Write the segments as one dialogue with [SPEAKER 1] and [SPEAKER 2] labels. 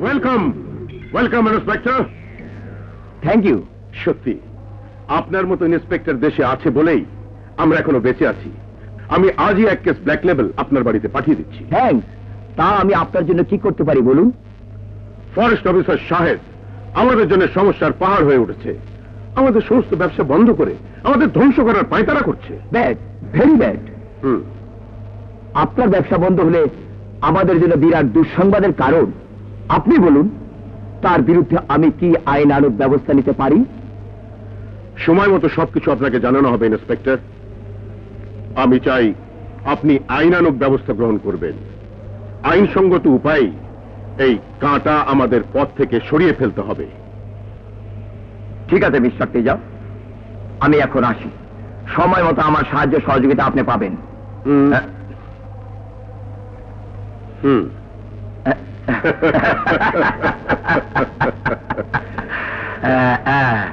[SPEAKER 1] Welcome welcome inspector
[SPEAKER 2] thank you
[SPEAKER 1] সত্যি আপনার মতো ইন্সপেক্টর দেশে আছে বলেই আমরা এখনও বেঁচে আছি। আমি আজই এক কেস ব্ল্যাক লেভেল আপনার বাড়িতে পাঠিয়ে দিচ্ছি।
[SPEAKER 2] থ্যাংকস তা আমি আপনার জন্য কি করতে পারি বলুন?
[SPEAKER 1] ফরেস্ট অফিসার সাহেব আমাদের জন্য সমস্যার পাহাড় হয়ে উঠেছে। আমাদের সমস্ত ব্যবসা বন্ধ করে আমাদের ধ্বংস করার পায়তারা করছে।
[SPEAKER 2] Bad very bad
[SPEAKER 1] hmm.
[SPEAKER 2] আপনার ব্যবসা বন্ধ হলে আমাদের জন্য বিরাট দুঃসংবাদের কারণ। আপনি বলুন তার বিরুদ্ধে আমি কি আইন আনুক ব্যবস্থা নিতে পারি?
[SPEAKER 1] সময় মতো সবকিছু আপনাকে জানানো হবে ইন্সপেক্টর। আমি চাই আপনি আইনানুক ব্যবস্থা গ্রহণ করবেন। আইনসঙ্গত উপায় এই কাঁটা আমাদের পথ থেকে সরিয়ে ফেলতে হবে।
[SPEAKER 2] ঠিক আছে মিস্টার তেজা। আমি এখন আসি। সময় মতো আমার সাহায্য সহযোগিতা আপনি পাবেন।
[SPEAKER 1] হুম।
[SPEAKER 2] à,
[SPEAKER 1] à.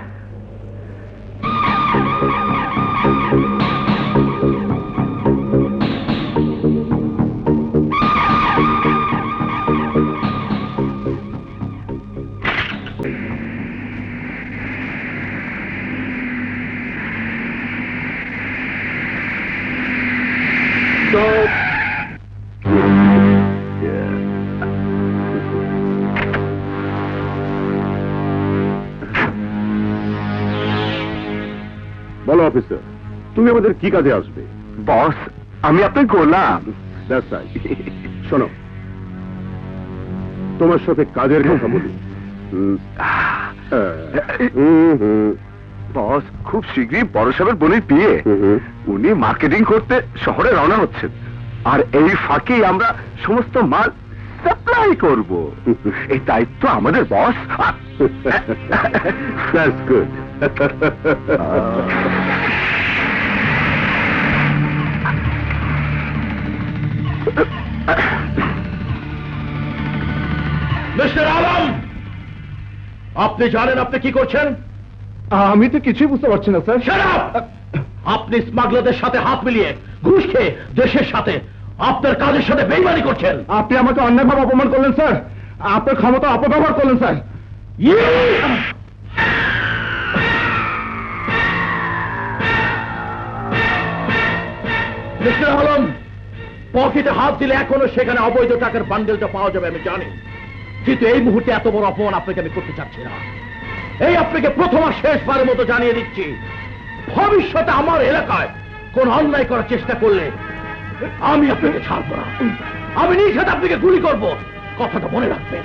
[SPEAKER 1] Go! অফিসার তুমি আমাদের কি কাজে আসবে?
[SPEAKER 2] বস আমি আপনার গোলাম।
[SPEAKER 1] শোনো তোমার সাথে কাজের কথা বলি।
[SPEAKER 3] বস খুব শীঘ্রই বড় সাহেবের বোনের বিয়ে। উনি মার্কেটিং করতে শহরে রওনা হচ্ছেন। আর এই ফাঁকেই আমরা সমস্ত মাল সাপ্লাই করব। এই দায়িত্ব আমাদের বস।
[SPEAKER 1] That's good.
[SPEAKER 4] মিস্টার আলম! আপনি জানেন আপনি কি করছেন?
[SPEAKER 3] আমি তো কিছুই বুঝতে পারছি না স্যার।
[SPEAKER 4] আপনি স্মাগলারদের সাথে হাত মিলিয়ে ঘুষ খেয়ে দেশের সাথে আপনার কাজের সাথে বেইমানি করছেন।
[SPEAKER 3] আপনি আমাকে অন্যায়ভাবে অপমান করলেন স্যার। আপনার ক্ষমতা অপব্যবহার করলেন স্যার।
[SPEAKER 4] মিস্টার আলম! পকেটে হাত দিলে এখনও সেখানে অবৈধ টাকার বান্ডেলটা পাওয়া যাবে, আমি জানি। কিন্তু এই মুহূর্তে এত বড় অপমান আপনাকে আমি করতে চাচ্ছি না। এই আপনাকে প্রথম আর শেষবারের মতো জানিয়ে দিচ্ছি, ভবিষ্যতে আমার এলাকায় কোন অন্যায় করার চেষ্টা করলে আমি আপনাকে ছাড়বো না। আমি নিজ হাতে আপনাকে গুলি করব। কথাটা মনে রাখবেন।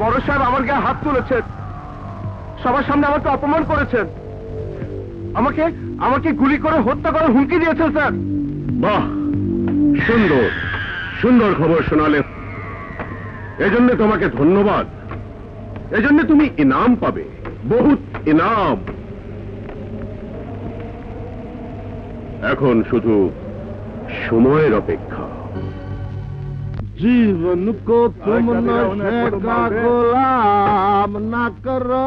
[SPEAKER 3] বড় সাহেব আমার গায়ে হাত তুলেছেন। সবার সামনে আমাকে অপমান করেছেন। আমাকে আমাকে গুলি করে হত্যা করার হুমকি দিয়েছেন স্যার
[SPEAKER 1] বাহ সুন্দর সুন্দর খবর শোনালে এজন্য তোমাকে ধন্যবাদ এজন্য তুমি ইনাম পাবে বহুত ইনাম এখন শুধু সময়ের অপেক্ষা
[SPEAKER 3] जीवन को तुम नशे का गुलाम न करो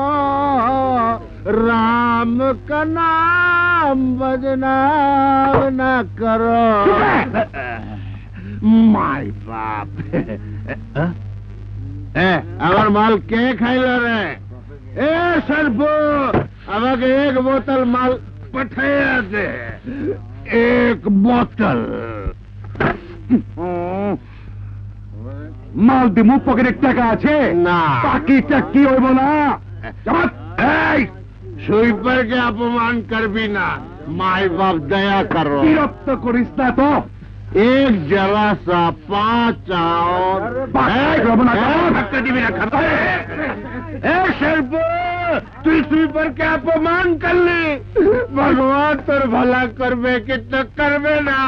[SPEAKER 3] राम का नाम बदनाम न करो মাই বাপ আমার মাল কে খাইল রে এ সর্ব আমাকে এক বোতল মাল পাঠাইয়া দে এক বোতল মাল দিমু পকেটে টাকা আছে না বাকিটা কি হইব না এই সুইপারকে অপমান করবি না মাই বাপ দয়া করো বিরক্ত করিস না তো এক জলা সা পাঁচ और धक्का দিবি না খাতা এ শিল্প তুই সুইপার কে অপমান করলি ভগবান তোর ভালা করবে কি তো করবে না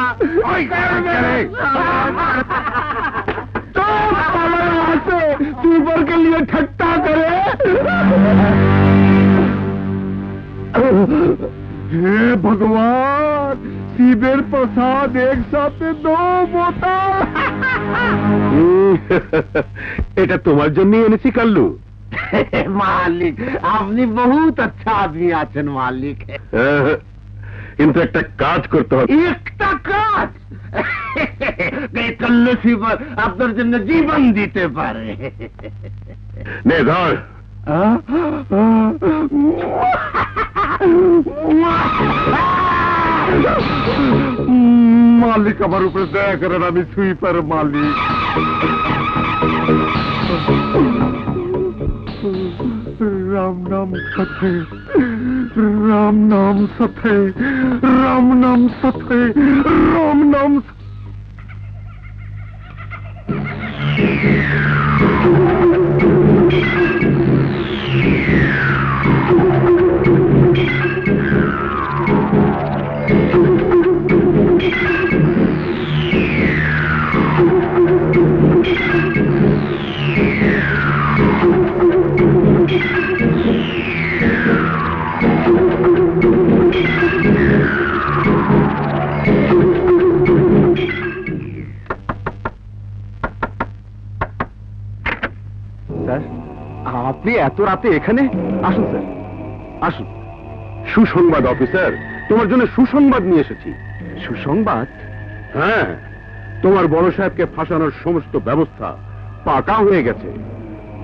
[SPEAKER 3] করবে तो हमारे वहां से सुपर के लिए ठट्टा करे हे भगवान शिविर प्रसाद एक साथ दो बोतल
[SPEAKER 1] এটা তোমার জন্যই এনেছি কাল্লু
[SPEAKER 3] मालिक আপনি বহুত अच्छा आदमी আছেন মালিক
[SPEAKER 1] কিন্তু একটা কাজ করতে হবে
[SPEAKER 3] একটা কাজ এই লুসিফার আপনার জন্য জীবন দিতে পারে
[SPEAKER 1] নে ধর
[SPEAKER 3] মালিক আমার উপরে দয়া করেন, আমি সুইপার মালিক। রাম নাম সথে রাম নাম সথে রাম নাম সথে রাম নাম
[SPEAKER 1] স্যার আপনি এত রাতে এখানে? আসুন স্যার। আসুন। সুসংবাদ অফিসার। তোমার জন্য সুসংবাদ নিয়ে এসেছি। সুসংবাদ? হ্যাঁ। তোমার বড় সাহেবকে ফাঁসানোর সমস্ত ব্যবস্থা পাকা হয়ে গেছে।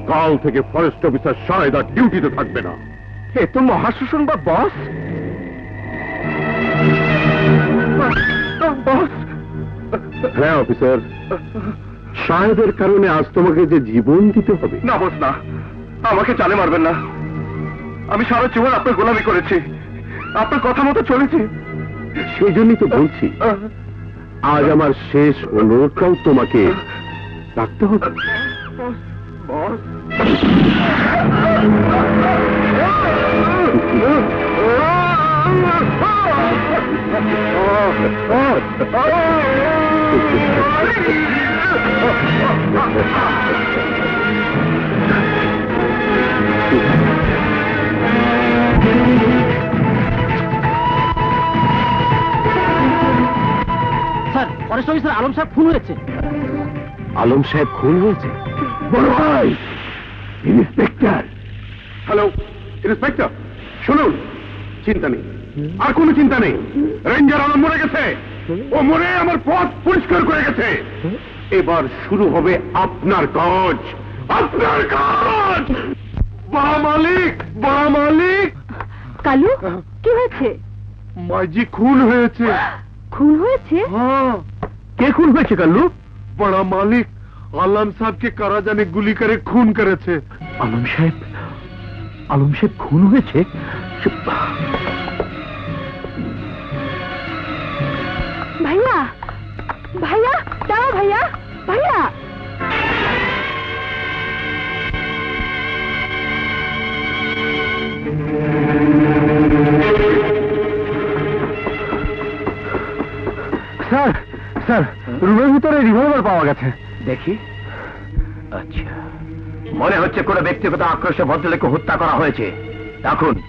[SPEAKER 1] কাল থেকে ফরেস্ট অফিসার সাহেদা ডিউটিতে থাকবে না। এ তো মহা সুসংবাদ বস। হ্যাঁ অফিসার। সাহেবের কারণে আজ তোমাকে যে জীবন দিতে হবে।
[SPEAKER 3] না বস না। আমাকে চালে মারবেন না। আমি সারা জীবন আপনার গোলামি করেছি। আপনার কথা মতো চলেছি।
[SPEAKER 1] সেই জন্যই তো বলছি আজ আমার শেষ অনুরোধটাও তোমাকে রাখতে হবে।
[SPEAKER 2] স্যার ফরেস্ট অফিসার আলম সাহেব খুন হয়েছে।
[SPEAKER 1] আলম সাহেব খুন হয়েছে? বড় ভাই! ইন্সপেক্টর! হ্যালো ইন্সপেক্টর শুনুন চিন্তা নেই। আর কোনো চিন্তা নেই। রেঞ্জার আলম মরে গেছে। ও মরে আমার পথ পরিষ্কার করে গেছে। এবার শুরু হবে আপনার কাজ। আপনার কাজ!
[SPEAKER 3] বড় মালিক বড় মালিক!
[SPEAKER 5] কালু কি হয়েছে?
[SPEAKER 3] মাঝি খুন হয়েছে।
[SPEAKER 5] খুন হয়েছে?
[SPEAKER 3] হ্যাঁ।
[SPEAKER 1] কে খুন হয়েছে কাল্লু?
[SPEAKER 3] বড় মালিক আলম সাহেবকে কারা জানে গুলি করে খুন করেছে।
[SPEAKER 1] আলম সাহেব আলম সাহেব খুন হয়েছে?
[SPEAKER 5] ভাইয়া ভাইয়া ভাইয়া ভাইয়া।
[SPEAKER 1] পাওয়া গেছে।
[SPEAKER 2] দেখি। আচ্ছা। মনে হচ্ছে কোনো ব্যক্তিগত আক্রোশে ভদ্রলোককে হত্যা করা হয়েছে। দেখুন।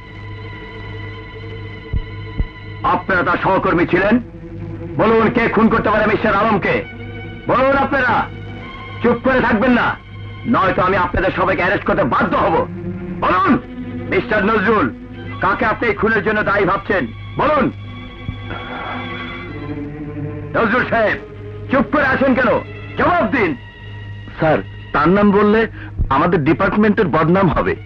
[SPEAKER 2] আপনারা তার সহকর্মী ছিলেন? বলুন, কে খুন করতে পারে মিস্টার আলমকে? বলুন আপনারা। চুপ করে থাকবেন না। নয়তো আমি আপনাদের সবাইকে অ্যারেস্ট করতে বাধ্য হব। বলুন, মিস্টার নজরুল, কাকে আপনি এই খুনের জন্য দায়ী ভাবছেন? বলুন। নজরুল সাহেব, চুপ করে আছেন কেন? জবাব দিন। স্যার তার নাম বললে আমাদের ডিপার্টমেন্টের বদনাম হবে।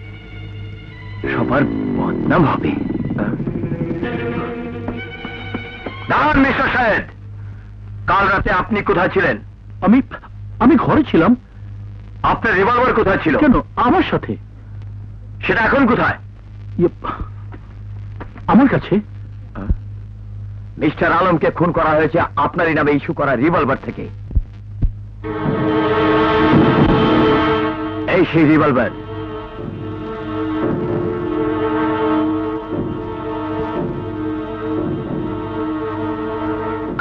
[SPEAKER 2] সবার বদনাম হবে। দাঁড়ান মিস্টার সাহেব। কাল রাতে আপনি কোথায় ছিলেন?
[SPEAKER 1] আমি আমি ঘরে ছিলাম।
[SPEAKER 2] আপনার রিভলভার কোথায় ছিল?
[SPEAKER 1] কেন? আমার সাথে?
[SPEAKER 2] সেটা এখন কোথায়?
[SPEAKER 1] ইয়ে, আমার কাছে?
[SPEAKER 2] মিস্টার আলমকে খুন করা হয়েছে আপনারই নামে ইস্যু করা রিভলভার থেকে। এই সেই revolver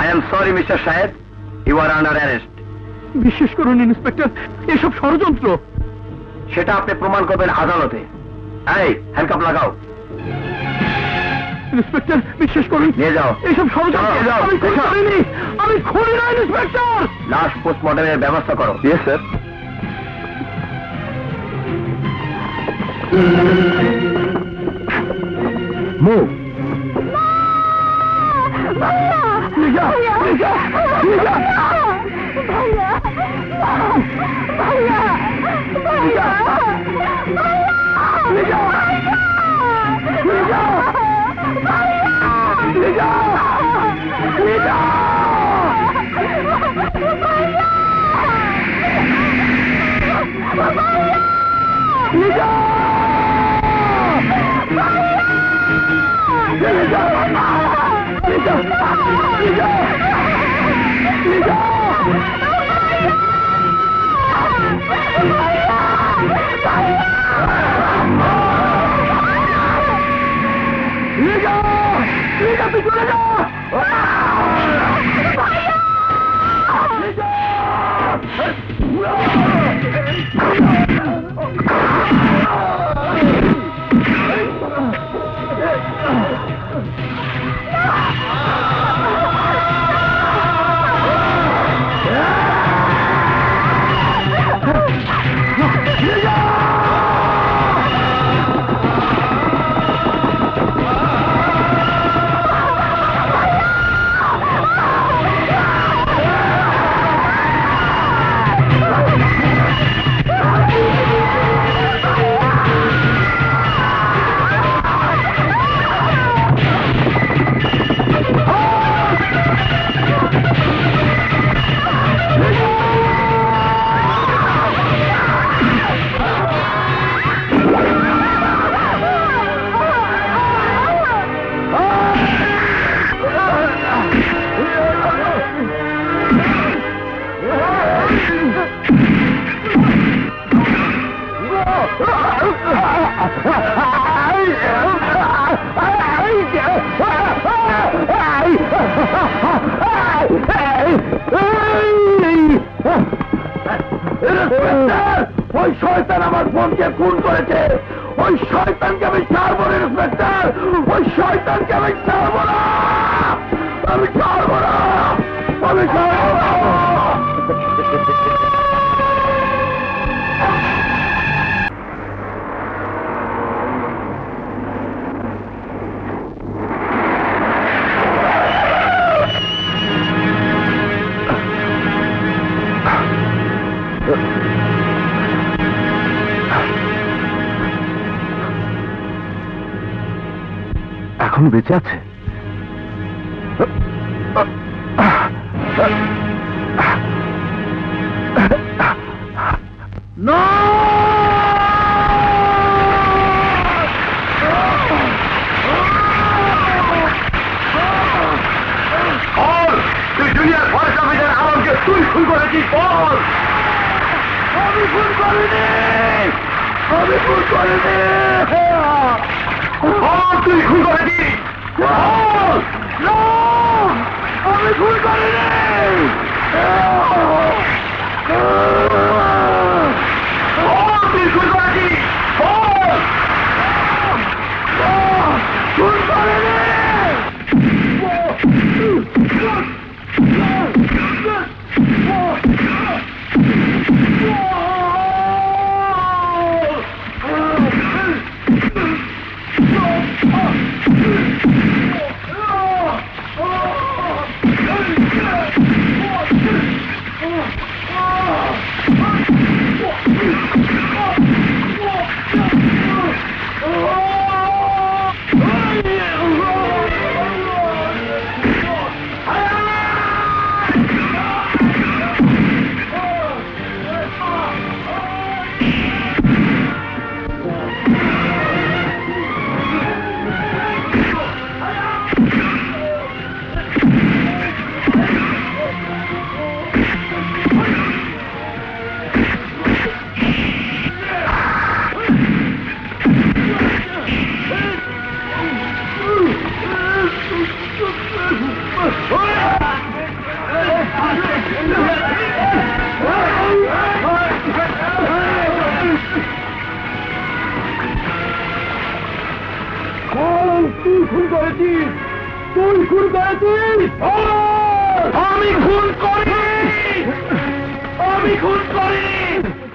[SPEAKER 2] I am sorry mister সাহেব ইউ আর আন্ডার অ্যারেস্ট
[SPEAKER 1] বিশ্বাস করুন ইন্সপেক্টর এসব ষড়যন্ত্র।
[SPEAKER 2] সেটা আপনি প্রমাণ করবেন আদালতে। এই হ্যান্ডকাপ লাগাও।
[SPEAKER 1] ইন্সপেক্টর বিশ্বাস করুন।
[SPEAKER 2] নিয়ে যাও।
[SPEAKER 1] এসব ষড়যন্ত্র আমি খুন করিনি আমি খুনি না ইন্সপেক্টর।
[SPEAKER 2] লাশ পোস্টমর্টমের ব্যবস্থা করো। ইয়েস স্যার
[SPEAKER 1] মুভ
[SPEAKER 5] ভাইয়া
[SPEAKER 1] নিয়ে যা, নিয়ে যা, নিয়ে যা।
[SPEAKER 5] ভাইয়া 克里亚！克里亚！玛利亚！玛！
[SPEAKER 6] ওই শয়তান আমার বোনকে খুন করেছে। ওই শয়তানকে আমি ছাড়বো না, ইন্সপেক্টর। ওই শয়তানকে আমি ছাড়বো না। আমি ছাড়বো না। আমি ছাড়বো না।
[SPEAKER 2] এখনও বেঁচে আছে?
[SPEAKER 6] তুই খুন করেছিস বল আমি খুন করিনি! আমি খুন করিনি! তুই খুন করেছিস? তুই খুন করেছিস? আমি খুন করি আমি খুন করিনি!